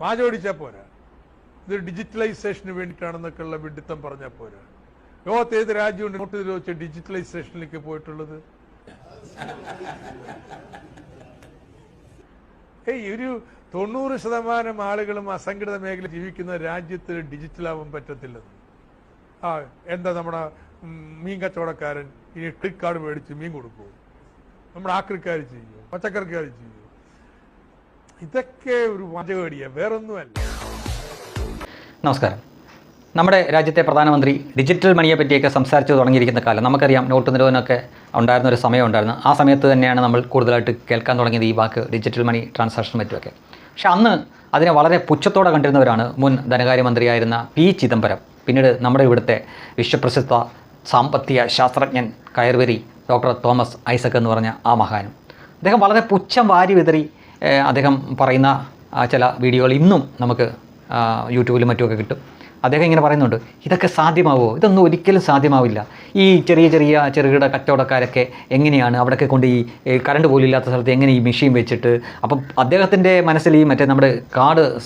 വാചോടിച്ചാൽ പോരാ. ഇത് ഡിജിറ്റലൈസേഷന് വേണ്ടിയിട്ടാണെന്നൊക്കെ ഉള്ള വിഡിത്തം പറഞ്ഞാൽ പോരാ. ലോകത്ത് ഏത് രാജ്യമുണ്ട്? നോട്ട് വെച്ച് ഡിജിറ്റലൈസേഷനിലേക്ക് പോയിട്ടുള്ളത്. ഏയ് ഒരു തൊണ്ണൂറ് ശതമാനം ആളുകളും അസംഘടിത മേഖല ജീവിക്കുന്ന രാജ്യത്ത് ഡിജിറ്റലാവാൻ പറ്റത്തില്ലെന്ന് ആ എന്താ നമ്മുടെ മീൻ കച്ചവടക്കാരൻ ഇനി ക്ലിക്ക് കാർഡ് മേടിച്ച് മീൻ കൊടുക്കും. നമ്മുടെ ആക്രിക്കാർ ചെയ്യും പച്ചക്കറിക്കാർ ചെയ്യും. ഇതൊക്കെ ഒരു വാചകടിയ വേറൊന്നുമല്ല. നമസ്കാരം. നമ്മുടെ രാജ്യത്തെ പ്രധാനമന്ത്രി ഡിജിറ്റൽ മണിയെ പറ്റിയൊക്കെ സംസാരിച്ചു തുടങ്ങിയിരിക്കുന്ന കാലം നമുക്കറിയാം നോട്ട് നിരോധനമൊക്കെ ഉണ്ടായിരുന്ന ഒരു സമയം ഉണ്ടായിരുന്നു. ആ സമയത്ത് തന്നെയാണ് നമ്മൾ കൂടുതലായിട്ട് കേൾക്കാൻ തുടങ്ങിയത് ഈ വാക്ക് ഡിജിറ്റൽ മണി ട്രാൻസാക്ഷൻ മറ്റുമൊക്കെ പക്ഷെ അന്ന് അതിനെ വളരെ പുച്ഛത്തോടെ കണ്ടിരുന്നവരാണ് മുൻ ധനകാര്യമന്ത്രിയായിരുന്ന പി ചിദംബരം പിന്നീട് നമ്മുടെ ഇവിടുത്തെ വിശ്വപ്രസിദ്ധ സാമ്പത്തിക ശാസ്ത്രജ്ഞൻ കയർവരി ഡോക്ടർ തോമസ് ഐസക് എന്ന് പറഞ്ഞ ആ മഹാനും. അദ്ദേഹം വളരെ പുച്ഛം വാരി വിതറി അദ്ദേഹം പറയുന്ന ചില വീഡിയോകൾ ഇന്നും നമുക്ക് യൂട്യൂബിലും മറ്റുമൊക്കെ കിട്ടും. അദ്ദേഹം ഇങ്ങനെ പറയുന്നുണ്ട് ഇതൊക്കെ സാധ്യമാവോ? ഇതൊന്നും ഒരിക്കലും സാധ്യമാവില്ല. ഈ ചെറിയ ചെറിയ ചെറുകിട കച്ചവടക്കാരൊക്കെ എങ്ങനെയാണ് അവിടെയൊക്കെ കൊണ്ട് ഈ കറണ്ട് പോലും ഇല്ലാത്ത സ്ഥലത്ത് എങ്ങനെ ഈ മെഷീൻ വെച്ചിട്ട്? അപ്പം അദ്ദേഹത്തിന്റെ മനസ്സിൽ ഈ മറ്റേ നമ്മുടെ കാർഡ്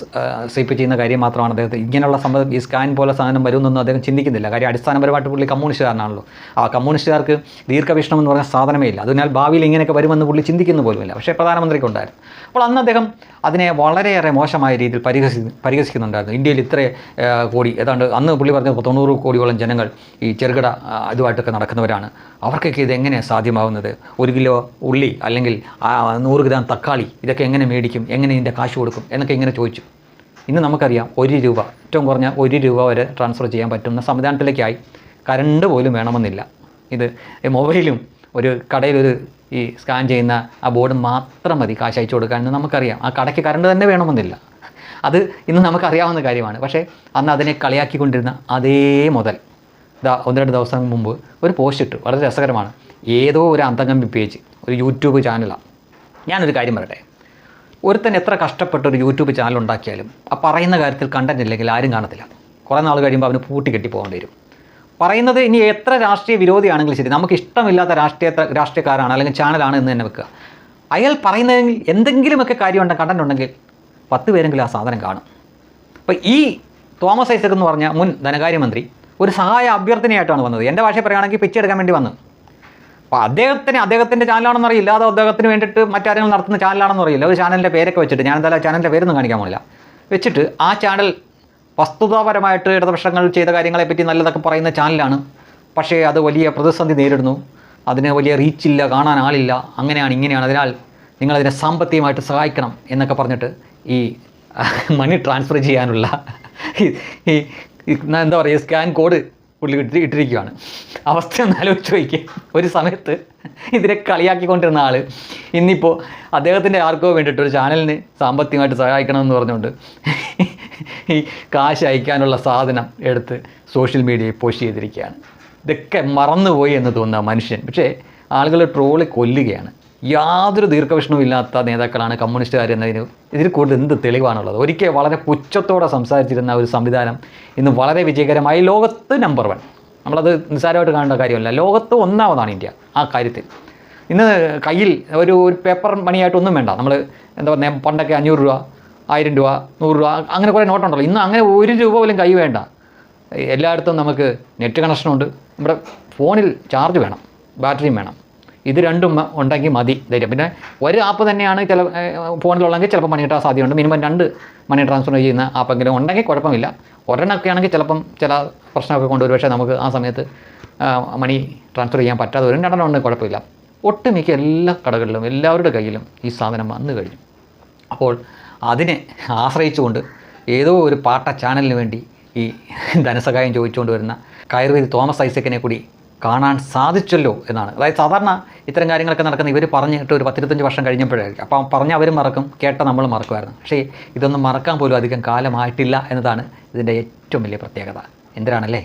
സ്വീപ്പ് ചെയ്യുന്ന കാര്യം മാത്രമാണ് അദ്ദേഹത്തെ ഇങ്ങനെയുള്ള സംഭവം ഈ സ്കാൻ പോലെ സാധനം വരുമെന്നൊന്നും അദ്ദേഹം ചിന്തിക്കുന്നില്ല. കാര്യം അടിസ്ഥാനപരമായിട്ട് പുള്ളി കമ്മ്യൂണിസ്റ്റുകാരനാണല്ലോ. ആ കമ്മ്യൂണിസ്റ്റുകാർക്ക് ദീർഘവീക്ഷണം എന്ന് പറഞ്ഞ സാധനമേ ഇല്ല. അതിനാൽ ഭാവിയിൽ ഇങ്ങനെയൊക്കെ വരുമെന്ന് പുള്ളി ചിന്തിക്കുന്ന പോലുമില്ല. പക്ഷേ പ്രധാനമന്ത്രിക്ക് ഉണ്ടായിരുന്നു. അപ്പോൾ അന്ന് അദ്ദേഹം അതിനെ വളരെയേറെ മോശമായ രീതിയിൽ പരിഹസി പരിഹസിക്കുന്നുണ്ടായിരുന്നു. ഇന്ത്യയിൽ ഇത്ര ആ, കോടി ഏതാണ്ട് അന്ന് പുള്ളി പറഞ്ഞ തൊണ്ണൂറ് കോടിയോളം ജനങ്ങൾ ഈ ചെറുകിട ഇതുമായിട്ടൊക്കെ നടക്കുന്നവരാണ്. അവർക്കൊക്കെ ഇത് എങ്ങനെ സാധ്യമാവുന്നത്? ഒരു കിലോ ഉള്ളി അല്ലെങ്കിൽ നൂറ് ഗ്രാം തക്കാളി ഇതൊക്കെ എങ്ങനെ മേടിക്കും? എങ്ങനെ ഇതിന്റെ കാശ് കൊടുക്കും? എന്നൊക്കെ ഇങ്ങനെ ചോദിച്ചു. ഇന്ന് നമുക്കറിയാം ഒരു രൂപ ഏറ്റവും കുറഞ്ഞ ഒരു രൂപ വരെ ട്രാൻസ്ഫർ ചെയ്യാൻ പറ്റുന്ന സംവിധാനത്തിലേക്കായി കരണ്ട് പോലും വേണമെന്നില്ല. ഇത് മൊബൈലും ഒരു കടയിലൊരു ഈ സ്കാൻ ചെയ്യുന്ന ആ ബോർഡ് മാത്രം മതി കാശ് അയച്ചു കൊടുക്കാൻ നമുക്കറിയാം. ആ കടയ്ക്ക് കറണ്ട് തന്നെ വേണമെന്നില്ല. അത് ഇന്ന് നമുക്കറിയാവുന്ന കാര്യമാണ്. പക്ഷേ അന്ന് അതിനെ കളിയാക്കിക്കൊണ്ടിരുന്ന അതേ മുതൽ ഒന്ന് രണ്ട് ദിവസം മുമ്പ് ഒരു പോസ്റ്റ് ഇട്ടു. വളരെ രസകരമാണ്. ഏതോ ഒരു അന്തംഗം പേജ് ഒരു യൂട്യൂബ് ചാനലാണ് ഞാനൊരു കാര്യം പറയട്ടെ. ഒരുത്തൻ എത്ര കഷ്ടപ്പെട്ട ഒരു യൂട്യൂബ് ചാനൽ ഉണ്ടാക്കിയാലും ആ പറയുന്ന കാര്യത്തിൽ കണ്ടന്റ് ഇല്ലെങ്കിൽ ആരും കാണത്തില്ല. കുറേ നാൾ കഴിയുമ്പോൾ അവന് പൂട്ടി കെട്ടി പോകേണ്ടി വരും. പറയുന്നത് ഇനി എത്ര രാഷ്ട്രീയ വിരോധിയാണെങ്കിലും ശരി നമുക്ക് ഇഷ്ടമില്ലാത്ത രാഷ്ട്രീയ രാഷ്ട്രീയക്കാരാണ് അല്ലെങ്കിൽ ചാനലാണ് എന്ന് തന്നെ വെക്കുക. അയാൾ പറയുന്നതെങ്കിൽ എന്തെങ്കിലുമൊക്കെ കാര്യമുണ്ടെങ്കിൽ കണ്ടന്റ് ഉണ്ടെങ്കിൽ പത്ത് പേരെങ്കിലും ആ സാധനം കാണും. അപ്പോൾ ഈ തോമസ് ഐസക് എന്ന് പറഞ്ഞ മുൻ ധനകാര്യമന്ത്രി ഒരു സഹായ അഭ്യർത്ഥനയായിട്ടാണ് വന്നത്. എന്റെ ഭാഷയിൽ പറയുകയാണെങ്കിൽ പിച്ച് എടുക്കാൻ വേണ്ടി വന്നു. അപ്പോൾ അദ്ദേഹത്തിന് അദ്ദേഹത്തിന്റെ ചാനലാണെന്ന് അറിയില്ല. അതോ അദ്ദേഹത്തിന് വേണ്ടിയിട്ട് മറ്റാരെങ്കിലും നടത്തുന്ന ചാനലാണെന്ന് അറിയില്ല. ഒരു ചാനലിന്റെ പേരൊക്കെ വെച്ചിട്ട് ഞാൻ എന്തായാലും ചാനലിന്റെ പേരൊന്നും കാണിക്കാൻ പോകില്ല വെച്ചിട്ട് ആ ചാനൽ വസ്തുതാപരമായിട്ട് ഇടതുപക്ഷങ്ങൾ ചെയ്ത കാര്യങ്ങളെപ്പറ്റി നല്ലതൊക്കെ പറയുന്ന ചാനലാണ്. പക്ഷേ അത് വലിയ പ്രതിസന്ധി നേരിടുന്നു. അതിന് വലിയ റീച്ചില്ല കാണാൻ ആളില്ല. അങ്ങനെയാണ് ഇങ്ങനെയാണ്. അതിനാൽ നിങ്ങളതിനെ സാമ്പത്തികമായിട്ട് സഹായിക്കണം എന്നൊക്കെ പറഞ്ഞിട്ട് ഈ മണി ട്രാൻസ്ഫർ ചെയ്യാനുള്ള ഈ- എന്താ പറയുക സ്കാൻ കോഡ് പുള്ളി ഇട്ടി ഇട്ടിരിക്കുകയാണ് അവസ്ഥ ഒന്ന് ആലോചിച്ച് വയ്ക്കുക ഒരു സമയത്ത് ഇതിനെ കളിയാക്കിക്കൊണ്ടിരുന്ന ആൾ ഇന്നിപ്പോൾ അദ്ദേഹത്തിന്റെ ആർക്കോ വേണ്ടിയിട്ട് ഒരു ചാനലിന് സാമ്പത്തികമായിട്ട് സഹായിക്കണം എന്ന് പറഞ്ഞുകൊണ്ട് ഈ കാശ് അയക്കാനുള്ള സാധനം എടുത്ത് സോഷ്യൽ മീഡിയയിൽ പോസ്റ്റ് ചെയ്തിരിക്കുകയാണ്. ഇതൊക്കെ മറന്നുപോയി എന്ന് തോന്നുന്ന മനുഷ്യൻ. പക്ഷേ ആളുകൾ ട്രോളി കൊല്ലുകയാണ്. യാതൊരു ദീർഘവീക്ഷണവും ഇല്ലാത്ത നേതാക്കളാണ് കമ്മ്യൂണിസ്റ്റുകാർ എന്നതിന് ഇതിൽ കൂടുതൽ എന്ത് തെളിവാണുള്ളത്? ഒരിക്കൽ വളരെ പുച്ഛത്തോടെ സംസാരിച്ചിരുന്ന ഒരു സംവിധാനം ഇന്ന് വളരെ വിജയകരമായി ലോകത്ത് നമ്പർ വൺ നമ്മളത് നിസ്സാരമായിട്ട് കാണേണ്ട കാര്യമല്ല. ലോകത്ത് ഒന്നാമതാണ് ഇന്ത്യ ആ കാര്യത്തിൽ. ഇന്ന് കയ്യിൽ ഒരു ഒരു പേപ്പർ മണിയായിട്ടൊന്നും വേണ്ട. നമ്മൾ എന്താ പറയുക പണ്ടൊക്കെ അഞ്ഞൂറ് രൂപ ആയിരം രൂപ നൂറ് രൂപ അങ്ങനെ കുറേ നോട്ടുണ്ടല്ലോ ഇന്ന് അങ്ങനെ ഒരു രൂപ പോലും കൈ വേണ്ട. എല്ലായിടത്തും നമുക്ക് നെറ്റ് കണക്ഷനുണ്ട് നമ്മുടെ ഫോണിൽ ചാർജ് വേണം ബാറ്ററിയും വേണം. ഇത് രണ്ടും ഉണ്ടെങ്കിൽ മതി ധൈര്യം. പിന്നെ ഒരു ആപ്പ് തന്നെയാണ് ചില ഫോണിലുള്ളതെങ്കിൽ ചിലപ്പോൾ മണി കിട്ടാൻ സാധ്യതയുണ്ട്. മിനിമം രണ്ട് മണി ട്രാൻസ്ഫർ ചെയ്യുന്ന ആപ്പെങ്കിലും ഉണ്ടെങ്കിൽ കുഴപ്പമില്ല. ഒരെണ്ണമൊക്കെ ആണെങ്കിൽ ചിലപ്പം ചില പ്രശ്നമൊക്കെ കൊണ്ടുവരും പക്ഷേ നമുക്ക് ആ സമയത്ത് മണി ട്രാൻസ്ഫർ ചെയ്യാൻ പറ്റാതെ വരും രണ്ടെണ്ണം ഉണ്ടെങ്കിൽ കുഴപ്പമില്ല. ഒട്ടുമിക്ക എല്ലാ കടകളിലും എല്ലാവരുടെ കയ്യിലും ഈ സാധനം വന്നു കഴിഞ്ഞു. അപ്പോൾ അതിനെ ആശ്രയിച്ചുകൊണ്ട് ഏതോ ഒരു പാട്ട ചാനലിന് വേണ്ടി ഈ ധനസഹായം ചോദിച്ചുകൊണ്ട് വരുന്ന കയറുവേദി തോമസ് ഐസക്കിനെ കൂടി കാണാൻ സാധിച്ചല്ലോ എന്നാണ്. അതായത് സാധാരണ ഇത്തരം കാര്യങ്ങളൊക്കെ നടക്കുന്ന ഇവർ പറഞ്ഞിട്ട് ഒരു പത്തിരുപത്തഞ്ച് വർഷം കഴിഞ്ഞപ്പോഴായിരിക്കും. അപ്പം പറഞ്ഞ അവരും മറക്കും കേട്ട നമ്മൾ മറക്കുമായിരുന്നു. പക്ഷേ ഇതൊന്നും മറക്കാൻ പോലും അധികം കാലമായിട്ടില്ല എന്നതാണ് ഇതിന്റെ ഏറ്റവും വലിയ പ്രത്യേകത. എന്തിനാണല്ലേ?